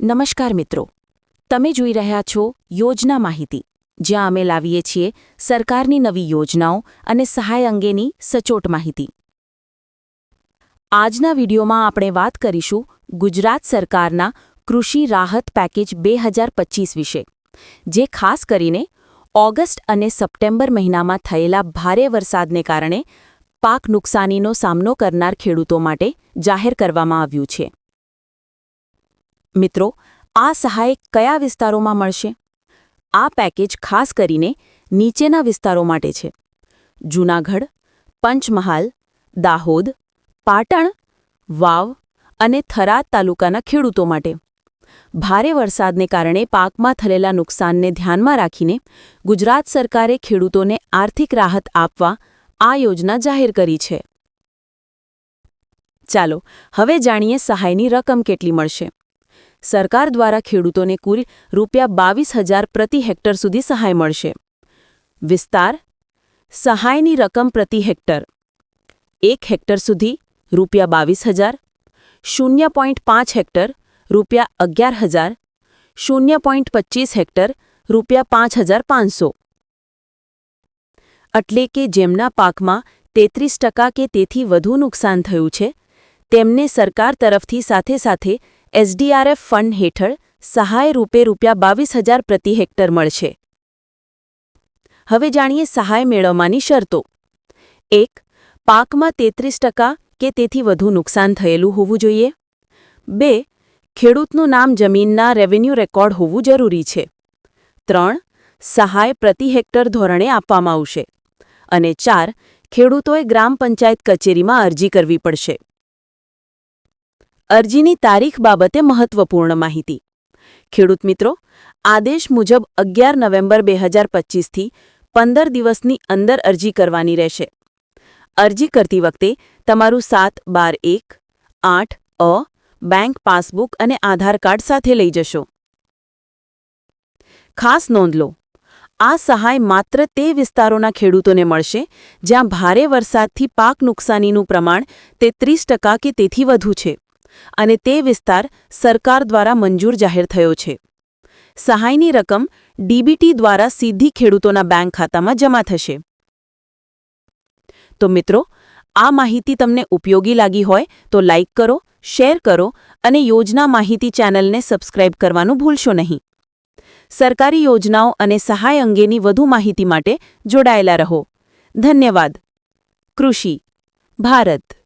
નમસ્કાર મિત્રો. તમે જોઈ રહ્યા છો યોજના માહિતી. જ્યાં અમે લાવીએ છીએ સરકારની નવી યોજનાઓ અને સહાય અંગેની સચોટ માહિતી. આજના વિડીયોમાં આપણે વાત કરીશું ગુજરાત સરકારના કૃષિ રાહત પેકેજ બે વિશે, જે ખાસ કરીને ઓગસ્ટ અને સપ્ટેમ્બર મહિનામાં થયેલા ભારે વરસાદને કારણે પાક નુકસાનીનો સામનો કરનાર ખેડૂતો માટે જાહેર કરવામાં આવ્યું છે. મિત્રો, આ સહાય કયા વિસ્તારોમાં મળશે? આ પેકેજ ખાસ કરીને નીચેના વિસ્તારો માટે છે. જૂનાગઢ, પંચમહાલ, દાહોદ, પાટણ, વાવ અને થરાદ તાલુકાના ખેડૂતો માટે. ભારે વરસાદને કારણે પાકમાં થયેલા નુકસાનને ધ્યાનમાં રાખીને ગુજરાત સરકારે ખેડૂતોને આર્થિક રાહત આપવા આ યોજના જાહેર કરી છે. ચાલો, હવે જાણીએ સહાયની રકમ કેટલી મળશે. સરકાર દ્વારા ખેડૂતોને કુલ રૂપિયા બાવીસ હજાર પ્રતિ હેક્ટર સુધી સહાય મળશે. વિસ્તાર. સહાયની રકમ પ્રતિ હેક્ટર. એક હેક્ટર સુધી રૂપિયા બાવીસ હજાર, શૂન્ય પોઈન્ટ પાંચ હેક્ટર રૂપિયા અગિયાર હજાર, શૂન્ય પોઈન્ટ પચીસ હેક્ટર રૂપિયા પાંચ હજાર પાંચસો. એટલે કે જેમના પાકમાં તેત્રીસ ટકા કે તેથી વધુ નુકસાન થયું છે, તેમને સરકાર તરફથી સાથે સાથે એસડીઆરએફ ફંડ હેઠળ સહાય રૂપે રૂપિયા બાવીસ હજાર પ્રતિ હેક્ટર મળશે. હવે જાણીએ સહાય મેળવવાની શરતો. એક, પાકમાં તેત્રીસ ટકા કે તેથી વધુ નુકસાન થયેલું હોવું જોઈએ. બે, ખેડૂતનું નામ જમીનના રેવન્યુ રેકોર્ડ હોવું જરૂરી છે. ત્રણ, સહાય પ્રતિ હેક્ટર ધોરણે આપવામાં આવશે. અને ચાર, ખેડૂતોએ ગ્રામ પંચાયત કચેરીમાં અરજી કરવી પડશે. અરજીની તારીખ બાબતે મહત્વપૂર્ણ માહિતી. ખેડૂત મિત્રો, આદેશ મુજબ અગિયાર નવેમ્બર બે હજાર પચીસથી પંદર દિવસની અંદર અરજી કરવાની રહેશે. અરજી કરતી વખતે તમારું સાત બાર એક, આઠ, અ, બેંક પાસબુક અને આધાર કાર્ડ સાથે લઈ જશો. ખાસ નોંધ લો, આ સહાય માત્ર તે વિસ્તારોના ખેડૂતોને મળશે જ્યાં ભારે વરસાદથી પાક નુકસાનીનું પ્રમાણ તેત્રીસ ટકા કે તેથી વધુ છે. અને તે વિસ્તાર સરકાર દ્વારા મંજૂર જાહેર થયો છે. સહાયની રકમ ડીબીટી દ્વારા સીધી ખેડૂતોના બેંક ખાતામાં જમા થશે. તો મિત્રો, આ માહિતી તમને ઉપયોગી લાગી હોય તો લાઇક કરો, શેર કરો અને યોજના માહિતી ચેનલને સબસ્ક્રાઇબ કરવાનું ભૂલશો નહીં. સરકારી યોજનાઓ અને સહાય અંગેની વધુ માહિતી માટે જોડાયેલા રહો. ધન્યવાદ. કૃષિ, ભારત.